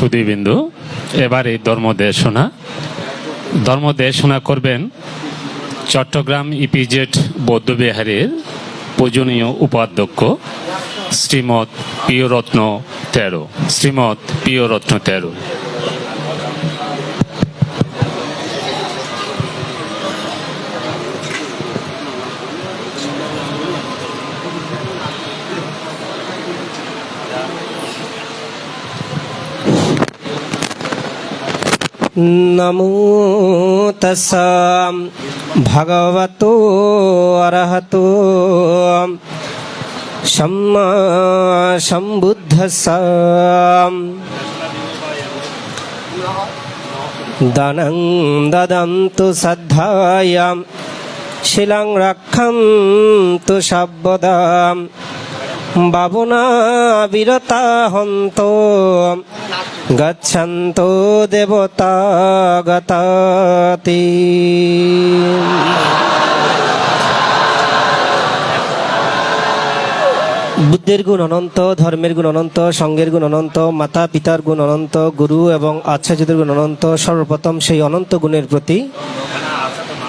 সুদীবিন্দু, এবারে দেশনা। ধর্ম দেশনা করবেন চট্টগ্রাম ইপিজেড বৌদ্ধবিহারের পূজনীয় উপাধ্যক্ষ শ্রীমৎ প্রিয়রত্ন তেরো। শ্রীমৎ প্রিয়রত্ন তেরো। নমো তস্য ভগবতো অরহতো সম্মা সম্বুদ্ধস্য দানং দদন্তু শ্রদ্ধায়াম শিলং রক্ষন্তু সর্বদাম বাবুনা বিরতা হন্ত গচ্ছন্ত দেবতা গতাতি বুদ্ধের গুণ অনন্ত ধর্মের গুণ অনন্ত সঙ্গের গুণ অনন্ত মাতা পিতার গুণ অনন্ত গুরু এবং আচার্যদের গুণ অনন্ত সর্বপ্রথম সেই অনন্ত গুণের প্রতি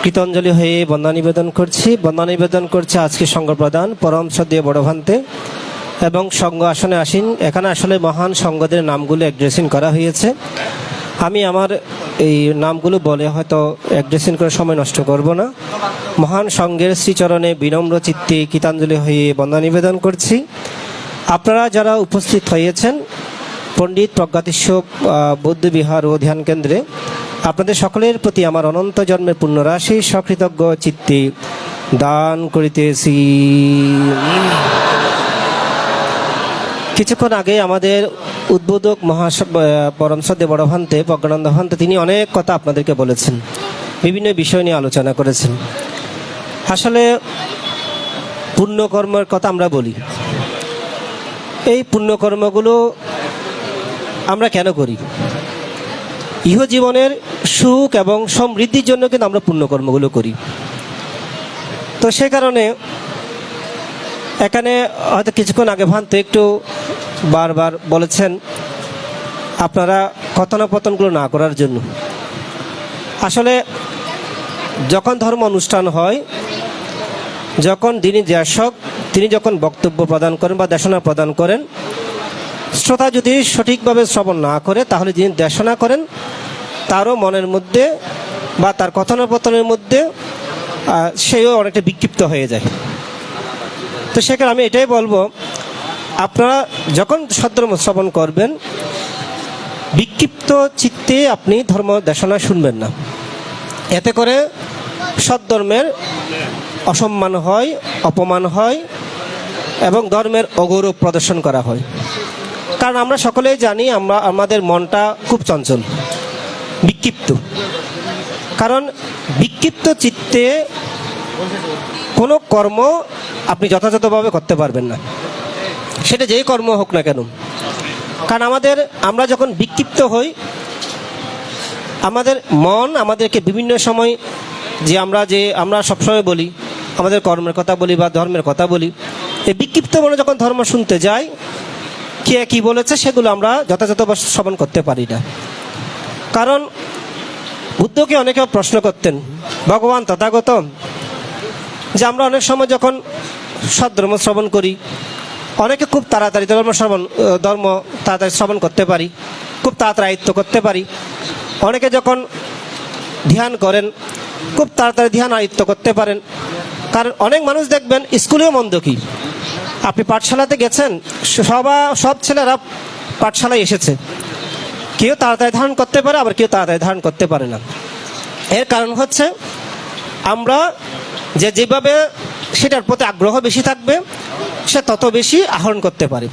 কৃতাঞ্জলি হয়ে বন্দা নিবেদন করছি। বন্দা নিবেদন করছে আজকে সঙ্গ প্রদান পরম শ্রদ্ধেয় বড় ভান্তে এবং সঙ্গ আসনে আসীন। এখানে আসলে মহান সঙ্গদের নামগুলো অ্যাড্রেসিং করা হয়েছে। আমি আমার এই নামগুলো বলে হয়তো অ্যাড্রেসিং করে সময় নষ্ট করব না। মহান সঙ্গের শ্রীচরণে বিনম্র চিত্তে কীতাঞ্জলি হয়ে বন্দা নিবেদন করছি। আপনারা যারা উপস্থিত হয়েছেন, পণ্ডিত প্রজ্ঞাতিস্ব বৌদ্ধ বিহার ও ধ্যান কেন্দ্রে, আপনাদের সকলের প্রতি আমার অনন্ত জন্মের পুণ্যরাশি সকৃতজ্ঞ চিত্তে দান করিতেছি। কিছুক্ষণ আগে আমাদের উদ্বোধক মহাস পরমসদ্দে বড়ভান্তে প্রজ্ঞানন্দ ভান্তে তিনি অনেক কথা আপনাদেরকে বলেছেন, বিভিন্ন বিষয় নিয়ে আলোচনা করেছেন। আসলে পুণ্যকর্মের কথা আমরা বলি। এই পুণ্যকর্মগুলো আমরা কেন করি? ইহ জীবনের সুখ এবং সমৃদ্ধির জন্য কিন্তু আমরা পুণ্যকর্মগুলো করি। তো সে কারণে এখানে হয়তো কিছুক্ষণ আগে ভান্ত একটু বারবার বলেছেন, আপনারা কথোপকথনগুলো না করার জন্য। আসলে যখন ধর্ম অনুষ্ঠান হয়, যখন যিনি দেশক তিনি যখন বক্তব্য প্রদান করেন বা দেশনা প্রদান করেন, শ্রোতা যদি সঠিকভাবে শ্রবণ না করে, তাহলে যিনি দেশনা করেন, তারও মনের মধ্যে বা তার কথোপকথনের মধ্যে সেও অনেকটা বিক্ষিপ্ত হয়ে যায়। তো সেখানে আমি এটাই বলব, আপনারা যখন সদ্ধর্ম শ্রবণ করবেন, বিক্ষিপ্ত চিত্তে আপনি ধর্ম দেশনা শুনবেন না। এতে করে সদ্ধর্মের অসম্মান হয়, অপমান হয় এবং ধর্মের অগৌরব প্রদর্শন করা হয়। কারণ আমরা সকলেই জানি, আমরা, আমাদের মনটা খুব চঞ্চল, বিক্ষিপ্ত। কারণ বিক্ষিপ্ত চিত্তে কোনো কর্ম আপনি যথাযথভাবে করতে পারবেন না। সেটা যেই কর্ম হোক না কেন। কারণ আমাদের, আমরা যখন বিক্ষিপ্ত হই, আমাদের মন আমাদেরকে বিভিন্ন সময় যে আমরা যে, আমরা সবসময় বলি, আমাদের কর্মের কথা বলি বা ধর্মের কথা বলি, এই বিক্ষিপ্ত মনে যখন ধর্ম শুনতে যাই, কে কি বলেছে সেগুলো আমরা যথাযথভাবে শ্রবণ করতে পারি না। কারণ বুদ্ধকে অনেকে প্রশ্ন করতেন, ভগবান তথাগত যে আমরা অনেক সময় যখন সদ্ধর্ম শ্রবণ করি, অনেকে খুব তাড়াতাড়ি ধর্ম শ্রবণ ধর্ম তাড়াতাড়ি শ্রবণ করতে পারি, খুব তাড়াতাড়ি আয়ত্ত করতে পারি। অনেকে যখন ধ্যান করেন, খুব তাড়াতাড়ি ধ্যান আয়ত্ত করতে পারেন। কারণ অনেক মানুষ দেখবেন, স্কুলেও মন্দ কি? আপনি পাঠশালাতে গেছেন, সবা, সব ছেলেরা পাঠশালায় এসেছে। কেউ তাড়াতাড়ি ধারণ করতে পারে, আবার কেউ তাড়াতাড়ি ধারণ করতে পারে না। এর কারণ হচ্ছে, আমরা যে যেভাবে সেটার প্রতি আগ্রহ বেশি থাকবে, সে তত বেশি আহরণ করতে পারে।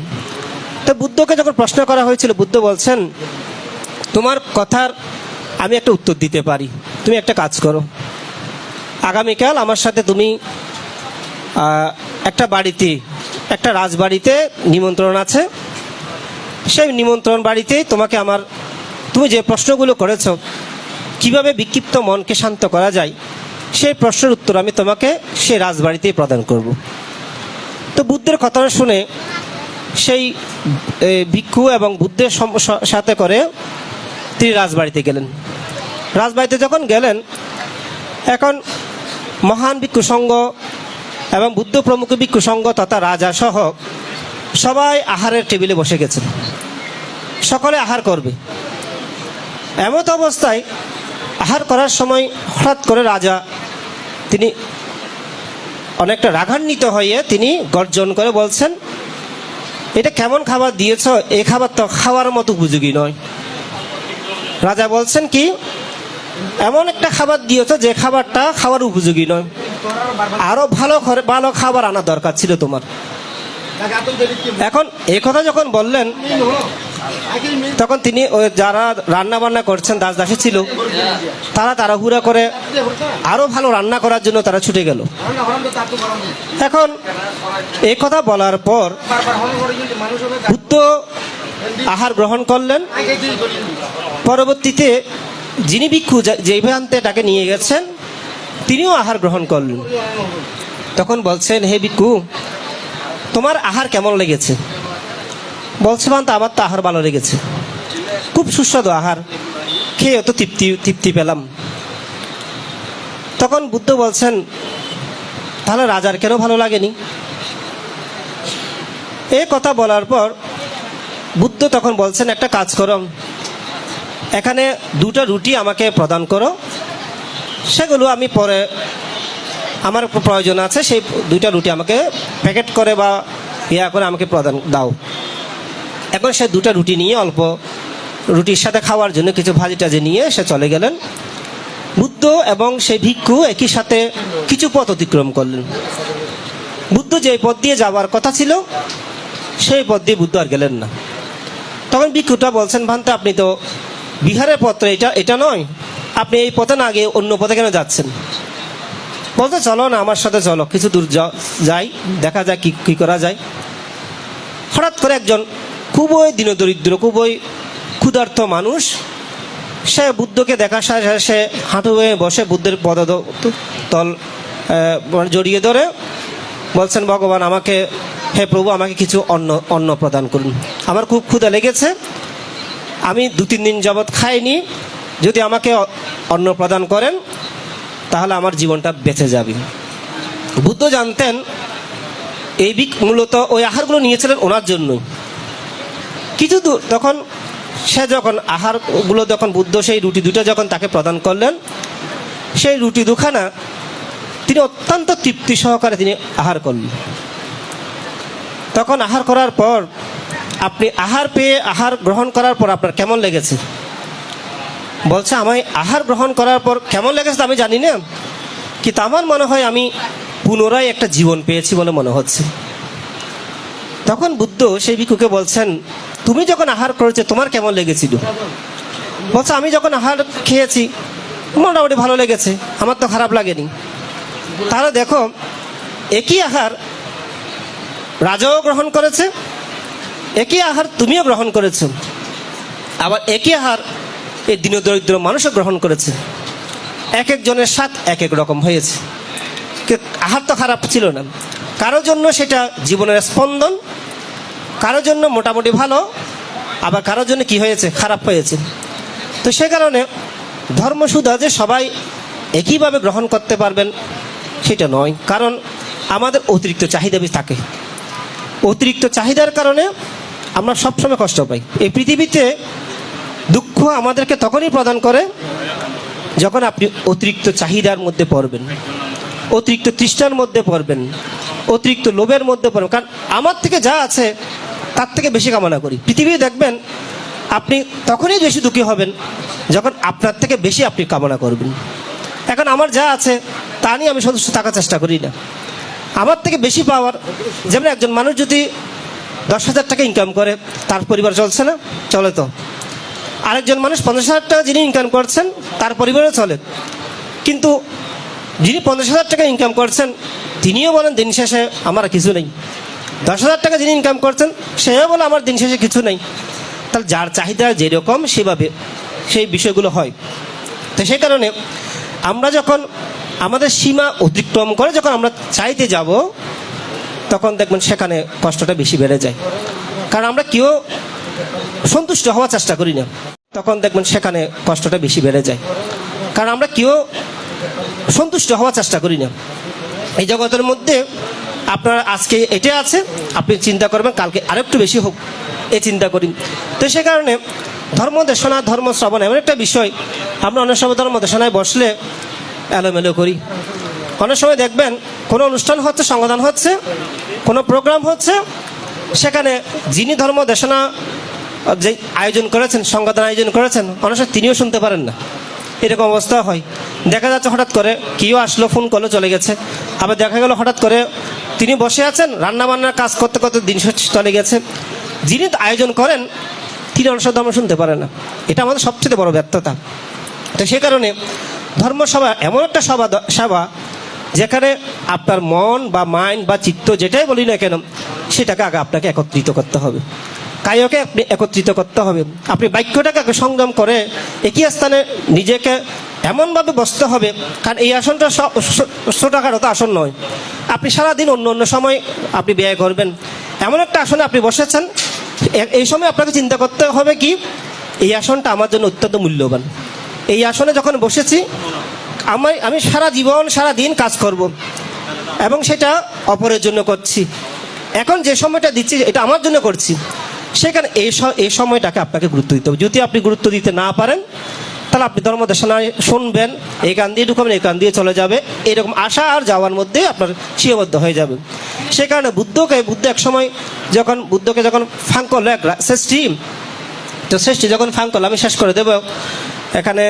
তো বুদ্ধকে যখন প্রশ্ন করা হয়েছিল, বুদ্ধ বলছেন, তোমার কথার আমি একটা উত্তর দিতে পারি। তুমি একটা কাজ করো। আগামীকাল আমার সাথে তুমি একটা বাড়িতে, একটা রাজবাড়িতে নিমন্ত্রণ আছে। সেই নিমন্ত্রণ বাড়িতেই তোমাকে আমার, তুমি যে প্রশ্নগুলো করেছ, কীভাবে বিক্ষিপ্ত মনকে শান্ত করা যায় সেই প্রশ্নের উত্তর আমি তোমাকে সেই রাজবাড়িতেই প্রদান করব। তো বুদ্ধের কথাটা শুনে সেই ভিক্ষু এবং বুদ্ধের সাথে করে তিনি রাজবাড়িতে গেলেন। রাজবাড়িতে যখন গেলেন, এখন মহান ভিক্ষু সংঘ এবং বুদ্ধ প্রমুখ ভিক্ষু সংঘ তথা রাজা সহ সবাই আহারের টেবিলে বসে গেছেন। সকলে আহার করবে। এমত অবস্থায় আহার করার সময় হঠাৎ করে রাজা, তিনি অনেকটা রাগান্বিত হয়ে তিনি গর্জন করে বলছেন, এটা কেমন খাবার দিয়েছ? এই খাবার তো খাওয়ার মতো উপযোগী নয়। রাজা বলছেন কি, এমন একটা খাবার দিয়েছ যে খাবারটা খাওয়ার উপযোগী নয়। আরও ভালো ভালো খাবার আনা দরকার ছিল তোমার। এখন এই কথা যখন বললেন তখন তিনি যারা রান্না বান্না করছেন দাস দাসী ছিল, তারা তাড়াহুড়া করে আরও ভালো রান্না করার জন্য তারা ছুটে গেল। এখন এই কথা বলার পর বুদ্ধ আহার গ্রহণ করলেন। পরবর্তীতে যিনি ভিক্ষু, যে- প্রান্তে তাকে নিয়ে গেছেন, তিনিও আহার গ্রহণ করলেন। তখন বলছেন, হে ভিক্ষু, তোমার আহার কেমন লেগেছে? বলছে বান্ত আমার তো আহার ভালো লেগেছে। খুব সুস্বাদু আহার। খেয়ে অত তৃপ্তি তৃপ্তি পেলাম। তখন বুদ্ধ বলছেন, তাহলে রাজার কেন ভালো লাগেনি? এই কথা বলার পর বুদ্ধ তখন বলছেন, একটা কাজ করো। এখানে দুটো রুটি আমাকে প্রদান করো। সেগুলো আমি পরে আমার প্রয়োজন আছে, সেই দুইটা রুটি আমাকে প্যাকেট করে বা ইয়া করে আমাকে প্রদান, দাও। এখন সে দুটো রুটি নিয়ে অল্প রুটির সাথে খাওয়ার জন্য কিছু ভাজি টাজি নিয়ে সে চলে গেলেন। বুদ্ধ এবং সেই ভিক্ষু একই সাথে কিছু পথ অতিক্রম করলেন। বুদ্ধ যে পথ দিয়ে যাওয়ার কথা ছিল, সেই পথ দিয়ে বুদ্ধ আর গেলেন না। তখন ভিক্ষুটা বলছেন, ভান্তা, আপনি তো বিহারের পথ, এটা এটা নয়। আপনি এই পথে না গিয়ে অন্য পথে কেন যাচ্ছেন? বলতে চলো না, আমার সাথে চলো। কিছু দূর যাই, দেখা যায় কি কি করা যায়। হঠাৎ করে একজন খুবই দীনদরিদ্র, খুবই ক্ষুধার্ত মানুষ। সে বুদ্ধকে দেখার সাথে সে হাঁটু হয়ে বসে বুদ্ধের পদ তল জড়িয়ে ধরে। বলছেন, ভগবান, আমাকে, হে প্রভু, আমাকে কিছু অন্ন অন্ন প্রদান করুন। আমার খুব ক্ষুধা লেগেছে। আমি দু তিন দিন যাবৎ খাইনি। যদি আমাকে অন্ন প্রদান করেন, তাহলে আমার জীবনটা বেঁচে যাবে। বুদ্ধ জানতেন, এই বিক, মূলত ওই আহারগুলো নিয়েছিলেন ওনার জন্যই। কিছু দূর তখন সে যখন আহারগুলো যখন বুদ্ধ সেই রুটি দুটা যখন তাকে প্রদান করলেন, সেই রুটি দুখানা তিনি অত্যন্ত তৃপ্তি সহকারে তিনি আহার করলেন। তখন আহার করার পর আপনি আহার পেয়ে আহার গ্রহণ করার পর আপনার কেমন লেগেছে? বলছে, আমায় আহার গ্রহণ করার পর কেমন লেগেছে আমি জানি না, কিন্তু আমার মনে হয় আমি পুনরায় একটা জীবন পেয়েছি বলে মনে হচ্ছে। তখন বুদ্ধ সেই ভিক্ষুকে বলছেন, তুমি যখন আহার করেছ, তোমার কেমন লেগেছিল? বলছে, আমি যখন আহার খেয়েছি, মোটামুটি ভালো লেগেছে, আমার তো খারাপ লাগেনি। তাহলে দেখো, একই আহার রাজাও গ্রহণ করেছে, একই আহার তুমিও গ্রহণ করেছ, আবার একই আহার এই দীনদরিদ্র মানুষও গ্রহণ করেছে। এক একজনের স্বাদ এক এক রকম হয়েছে। আহার তো খারাপ ছিল না। কারোর জন্য সেটা জীবনের স্পন্দন কারোর জন্য মোটামুটি ভালো, আবার কারোর জন্য কি হয়েছে? খারাপ হয়েছে। তো সে কারণে ধর্মসুধা যে সবাই একইভাবে গ্রহণ করতে পারবেন, সেটা নয়। কারণ আমাদের অতিরিক্ত চাহিদা থাকে। অতিরিক্ত চাহিদার কারণে আমরা সবসময় কষ্ট পাই। এই পৃথিবীতে দুঃখ আমাদেরকে তখনই প্রদান করে যখন আপনি অতিরিক্ত চাহিদার মধ্যে পড়বেন, অতিরিক্ত তৃষ্ণার মধ্যে পড়বেন। অতিরিক্ত লোভের মধ্যে পড়বেন কারণ আমার থেকে যা আছে, তার থেকে বেশি কামনা করি। পৃথিবী দেখবেন, আপনি তখনই বেশি দুঃখী হবেন, যখন আপনার থেকে বেশি আপনি কামনা করবেন। এখন আমার যা আছে, তা নিয়ে আমি সন্তুষ্ট থাকার চেষ্টা করি না। আমার থেকে বেশি পাওয়ার, যেমন একজন মানুষ যদি দশ হাজার টাকা ইনকাম করে, তার পরিবার চলছে না, চলে তো। আরেকজন মানুষ পঞ্চাশ হাজার টাকা যিনি ইনকাম করছেন, তার পরিবারও চলে। কিন্তু যিনি পঞ্চাশ হাজার টাকা ইনকাম করছেন, তিনিও বলেন দিন শেষে আমার কিছু নেই। দশ হাজার টাকা যিনি ইনকাম করছেন, সেও বলে আমার দিন শেষে কিছু নেই। তাহলে যার চাহিদা যেরকম, সেভাবে সেই বিষয়গুলো হয়। তো সেই কারণে আমরা যখন আমাদের সীমা অতিক্রম করে যখন আমরা চাইতে যাব, তখন দেখবেন সেখানে কষ্টটা বেশি বেড়ে যায়। কারণ আমরা কেউ সন্তুষ্ট হওয়ার চেষ্টা করি না। তখন দেখবেন সেখানে কষ্টটা বেশি বেড়ে যায়। কারণ আমরা কেউ সন্তুষ্ট হওয়ার চেষ্টা করি না। এই জগতের মধ্যে আপনার আজকে এটা আছে, আপনি চিন্তা করবেন, কালকে আরেকটু বেশি হোক, এই চিন্তা করি। তো সে কারণে ধর্ম দেশনা ধর্ম শ্রবণ এমন একটা বিষয়, আমরা অনেক সময় ধর্ম দেশনায় বসলে এলোমেলো করি। অনেক সময় দেখবেন, কোনো অনুষ্ঠান হচ্ছে, সংগঠন হচ্ছে, কোনো প্রোগ্রাম হচ্ছে, সেখানে যিনি ধর্ম দেশনা যে আয়োজন করেছেন, সংগঠন আয়োজন করেছেন, অনেক সময় তিনিও শুনতে পারেন না। এরকম অবস্থা হয়। দেখা যাচ্ছে হঠাৎ করে কেউ আসলো, ফোন করল, চলে গেছে। আবার দেখা গেল হঠাৎ করে তিনি বসে আছেন রান্না বান্নার কাজ করতে করতে দিন চলে গেছে। যিনি আয়োজন করেন, তিনি অনেক ধর্ম শুনতে পারে না। এটা আমাদের সবচেয়ে বড় ব্যর্থতা। তো সে কারণে ধর্মসভা এমন একটা সভা সভা যেখানে আপনার মন বা মাইন্ড বা চিত্ত যেটাই বলি না কেন, সেটাকে আগে আপনাকে একত্রিত করতে হবে। কায়কে আপনি একত্রিত করতে হবে। আপনি বাক্যটাকে সংযম করে একই স্থানে নিজেকে এমনভাবে বসতে হবে, কারণ এই আসনটা ছোটোখাটো তো আসন নয়। আপনি সারাদিন অন্য অন্য সময় আপনি ব্যয় করবেন। এমন একটা আসনে আপনি বসেছেন এই সময় আপনাকে চিন্তা করতে হবে কি, এই আসনটা আমার জন্য অত্যন্ত মূল্যবান। এই আসনে যখন বসেছি, আমি আমি সারা জীবন, সারা দিন কাজ করব এবং সেটা অপরের জন্য করছি। এখন যে সময়টা দিচ্ছি, এটা আমার জন্য করছি। সেখানে এই এই সময়টাকে আপনাকে গুরুত্ব দিতে হবে। যদি আপনি গুরুত্ব দিতে না পারেন, তাহলে আপনি ধর্মদেশনায় শুনবেন, এই গান দিয়ে ঢুকবেন, এই গান দিয়ে চলে যাবে। এরকম আসা আর যাওয়ার মধ্যে আপনার সীমাবদ্ধ হয়ে যাবে। সে কারণে বুদ্ধকে, বুদ্ধ এক সময় যখন, বুদ্ধকে যখন ফাঁক করল, এক শ্রেষ্ঠী, তো শ্রেষ্ঠী যখন ফাঁক করল, আমি শেষ করে দেবো। এখানে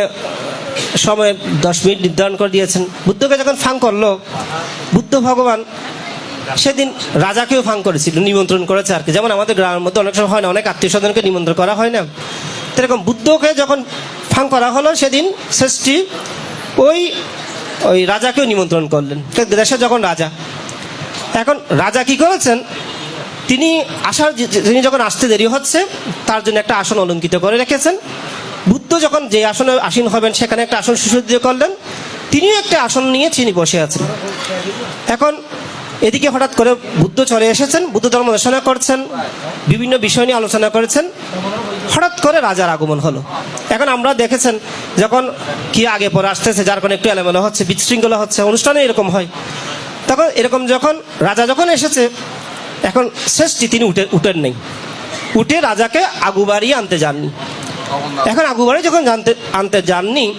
সময় দশ মিনিট নির্ধারণ করে দিয়েছেন। বুদ্ধকে যখন ফাঁক করল, বুদ্ধ ভগবান সেদিন রাজাকেও ফাং করেছিল, নিমন্ত্রণ করেছে আর কি। যেমন আমাদের গ্রামের মধ্যে অনেক সময় হয় না, অনেক আত্মীয় স্বজনকে নিমন্ত্রণ করা হয় না। তো এরকম বুদ্ধকে যখন ফাং করা হলো, সেদিন ষষ্ঠী ওই ওই রাজাকেও নিমন্ত্রণ করলেন। দেশে যখন রাজা, এখন রাজা কি করেছেন, তিনি আসার তিনি যখন আসতে দেরি হচ্ছে, তার জন্য একটা আসন অলঙ্কিত করে রেখেছেন। বুদ্ধ যখন যে আসনে আসীন হবেন, সেখানে একটা আসন সুসজ্জিত করলেন, তিনিও একটা আসন নিয়ে তিনি বসে আছেন। এখন এদিকে হঠাৎ করে বুদ্ধ চলে এসেছেন, বুদ্ধ ধর্ম দেশনা করছেন, বিভিন্ন বিষয় নিয়ে আলোচনা করেছেন। হঠাৎ করে রাজার আগমন হলো। এখন আমরা দেখেছেন, যখন কি আগে পরে আসতেছে, যার কোনো একটু এলোমেলো হচ্ছে, বিশৃঙ্খলা হচ্ছে, অনুষ্ঠানে এরকম হয়। তখন এরকম যখন রাজা যখন এসেছে, এখন শেষটি তিনি উঠে উঠেন নেই। উঠে রাজাকে আগু বাড়িয়ে আনতে যাননি। এখন আগু বাড়ি যখন জানতে আনতে যাননি,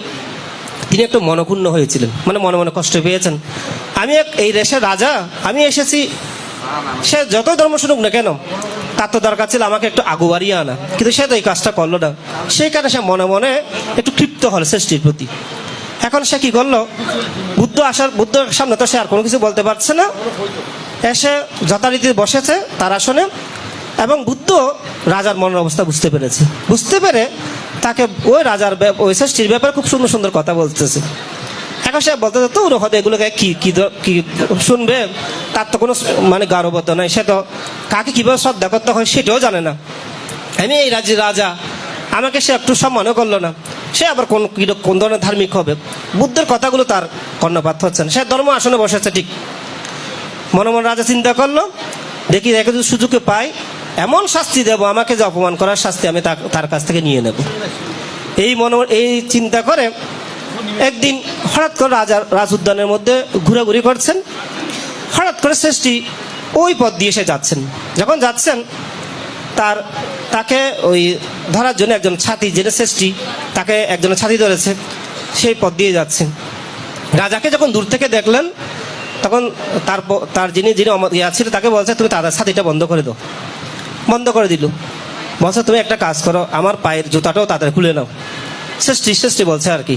তিনি একটু মনক্ষুণ্ণ হয়েছিলেন। মানে মনে মনে কষ্ট পেয়েছেন। আমি এই দেশের রাজা, আমি এসেছি। সে যতই ধর্ম শুনুক না কেন, তার তো দরকার ছিল আমাকে একটু আগু বাড়িয়ে আনা। কিন্তু সে তো এই কাজটা করল না। সেই কারণে সে মনে মনে একটু ক্ষিপ্ত হল সৃষ্টির প্রতি। এখন সে কি করল? বুদ্ধ আসার বুদ্ধর সামনে তো সে আর কোনো কিছু বলতে পারছে না। এসে যথারীতি বসেছে তার আসনে এবং বুদ্ধ রাজার মনের অবস্থা বুঝতে পেরেছে। বুঝতে পেরে তাকে ওই রাজার ওই শ্রেষ্ঠীর ব্যাপারে খুব সুন্দর সুন্দর কথা বলতেছে। এখন সে বলতে তো ওর হয়তো এগুলোকে কি কি কি শুনবে? তার তো কোনো মানে গারবত নাই। সে তো কাকে কীভাবে শ্রদ্ধা করতে হয় সেটাও জানে না। আমি এই রাজ্যের রাজা। আমাকে সে একটু সম্মানও করল না। সে আবার কোন কোন ধরনের ধার্মিক হবে? বুদ্ধের কথাগুলো তার কর্ণপাত হচ্ছে না। সে ধর্ম আসনে বসেছে ঠিক। মনে মনে রাজা চিন্তা করল, দেখি, একে যদি সুযোগে পাই, এমন শাস্তি দেব, আমাকে যে অপমান করার শাস্তি আমি তার কাছ থেকে নিয়ে নেব। এই মনে, এই চিন্তা করে একদিন হঠাৎ করে রাজা রাজ উদ্যানের মধ্যে ঘোরাঘুরি করছেন। হঠাৎ করে শ্রেষ্ঠী ওই পথ দিয়ে সে যাচ্ছেন। যখন যাচ্ছেন, তার, তাকে ওই ধরার জন্য একজন ছাতি যেটা শ্রেষ্ঠী তাকে একজন ছাতি ধরেছে, সেই পথ দিয়ে যাচ্ছেন। রাজাকে যখন দূর থেকে দেখলেন, তখন তার তার যিনি যিনি ইয়া ছিল, তাকে বলছে, তুমি তাদের ছাতিটা বন্ধ করে দাও। বন্ধ করে দিল। বলছে, তুমি একটা কাজ করো, আমার পায়ের জুতাটাও তাদের খুলে নাও। সৃষ্টি সৃষ্টি বলছে আর কি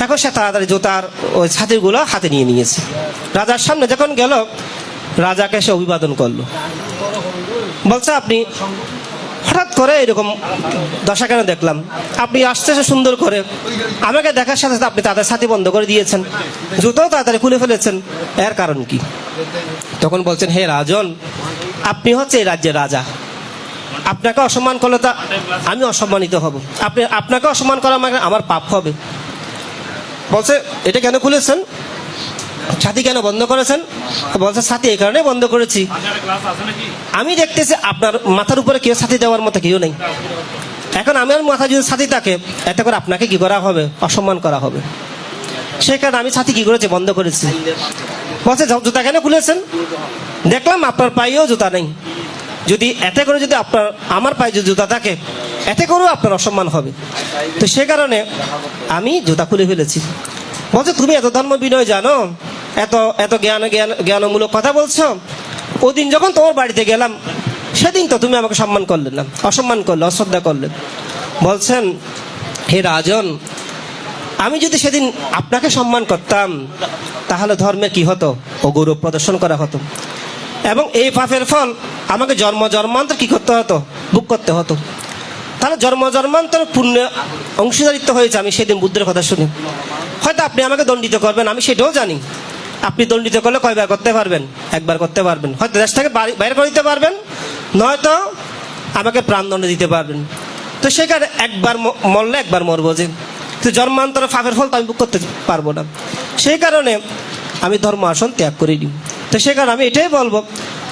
এখন সে তাড়াতাড়ি জুতার ওই ছাতিগুলো হাতে নিয়ে নিয়েছে। রাজার সামনে যখন গেল, রাজাকে সে অভিবাদন করল। বলছে, আপনি হঠাৎ করে এরকম দশা কেন দেখলাম? আপনি আসতেছে সুন্দর করে। আমাকে দেখার সাথে সাথে আপনি তাদের সাথে বন্ধ করে দিয়েছেন। জুতোও তাড়াতাড়ি খুলে ফেলেছেন। এর কারণ কি? তখন বলছেন, হে রাজন, আপনি হচ্ছে এই রাজ্যের রাজা। আপনাকে অসম্মান করলে তা আমি অসম্মানিত হব। আপনি, আপনাকে অসম্মান করা আমাকে আমার পাপ হবে। বলছে, এটা কেন খুলেছেন? ছাতি কেন বন্ধ করেছেন? বলছে, ছাতি এই কারণে বন্ধ করেছি। আমি দেখতেছি আপনার মাথার উপরে কেউ ছাতি দেওয়ার মতো কেউ নেই। এখন আমার মাথা যদি ছাতি থাকে, এতে করে আপনাকে কি করা হবে? অসম্মান করা হবে। সেই কারণে আমি ছাতি কি করেছি? বন্ধ করেছি। বলছে জুতা কেন খুলেছেন? দেখলাম আপনার পায়েও জুতা নেই। যদি এতে করে যদি আপনার আমার পায়ে যদি জুতা থাকে এতে করেও আপনার অসম্মান হবে। তো সে কারণে আমি জুতা খুলে ফেলেছি। বলছে, তুমি এত ধর্ম বিনয় জানো? এত এত জ্ঞান জ্ঞান, জ্ঞানমূলক কথা বলছো? ওদিন যখন তোমার বাড়িতে গেলাম, সেদিন তো তুমি আমাকে সম্মান করলে না, অসম্মান করলে, অশ্রদ্ধা করলে। বলছেন, হে রাজন, আমি যদি সেদিন আপনাকে সম্মান করতাম, তাহলে ধর্মের কি হতো? ও গৌরব প্রদর্শন করা হতো। এবং এই পাপের ফল আমাকে জন্ম, জন্মান্তর কি করতে হতো? বুক করতে হতো। তাহলে জন্ম জন্মান্তর পুণ্য অংশীদারিত্ব হয়েছে, আমি সেদিন বুদ্ধের কথা শুনি। হয়তো আপনি আমাকে দণ্ডিত করবেন, আমি সেটাও জানি। আপনি দণ্ডিত করলে কয়বার করতে পারবেন? একবার করতে পারবেন। হয়তো দেশ থেকে বাইরে করে দিতে পারবেন, নয়তো আমাকে প্রাণদণ্ড দিতে পারবেন। তো সেখানে একবার মরলে একবার মরবো যে। তো জন্মান্তরে ফাফের ফল তো আমি বুক করতে পারব না। সেই কারণে আমি ধর্ম আসন ত্যাগ করে দিই তো সে কারণে আমি এটাই বলব,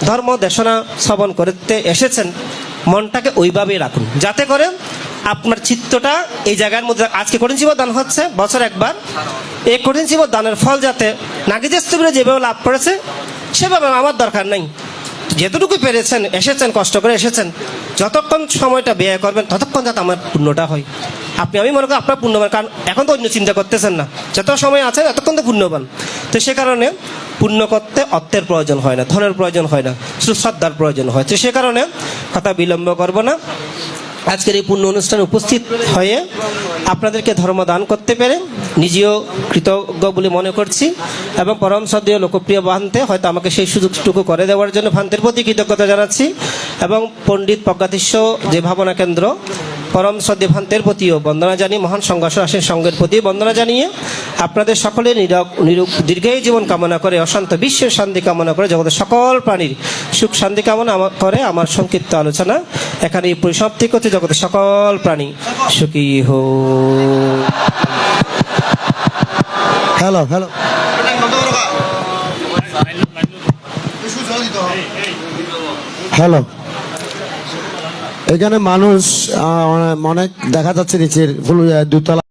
ধর্ম দেশনা শ্রবণ করতে এসেছেন। মনটাকে ওইভাবেই রাখুন। যাতে করে আপনার চিত্তটা এই জায়গার মধ্যে আজকে কঠিন দান হচ্ছে, বছর একবার। এই কঠিন দানের ফল যাতে নাগিজের স্তবীরে যেভাবে লাভ করেছে, সেভাবে আমার দরকার নেই। যেতটুকু পেরেছেন, এসেছেন, কষ্ট করে এসেছেন, যতক্ষণ সময়টা ব্যয় করবেন, ততক্ষণ যাতে আমার পুণ্যটা হয়। আপনি, আমি মনে করি আপনার পুণ্যবান কারণ এখন তো অন্য চিন্তা করতেছেন না। যত সময় আছে এতক্ষণ তো পুণ্যবান তো সে কারণে পুণ্য করতে অর্থের প্রয়োজন হয় না, ধনের প্রয়োজন হয় না, শুধু শ্রদ্ধার প্রয়োজন হয়। তো সে কারণে কথা বিলম্ব করব না। আজকের এই পূর্ণ অনুষ্ঠানে উপস্থিত হয়ে আপনাদেরকে ধর্ম দান করতে পেরে নিজেও কৃতজ্ঞ বলে মনে করছি এবং পরম সদীয় লোকপ্রিয় ভান্তে হয়তো আমাকে সেই সুযোগটুকু করে দেওয়ার জন্য ভান্তের প্রতি কৃতজ্ঞতা জানাচ্ছি এবং পণ্ডিত প্রজ্ঞাতিষ্য যে ভাবনা কেন্দ্র, পরম সদ্য ভান্তের প্রতিও বন্দনা জানিয়ে মহান সংঘর্ষ আসেন সঙ্গের প্রতি বন্দনা জানিয়ে আপনাদের নিরূপ দীর্ঘায়ু জীবন কামনা করে, অশান্ত বিশ্বের শান্তি কামনা করে, জগতের সকল প্রাণীর সুখ শান্তি কামনা করে আমার সংক্ষিপ্ত আলোচনা। এখানে এই পরিসমাপ্তি করতে জগতের সকল প্রাণী সুখী হো হ্যালো হ্যালো। হ্যালো। এখানে মানুষ অনেক দেখা যাচ্ছে নিচের দুতলা।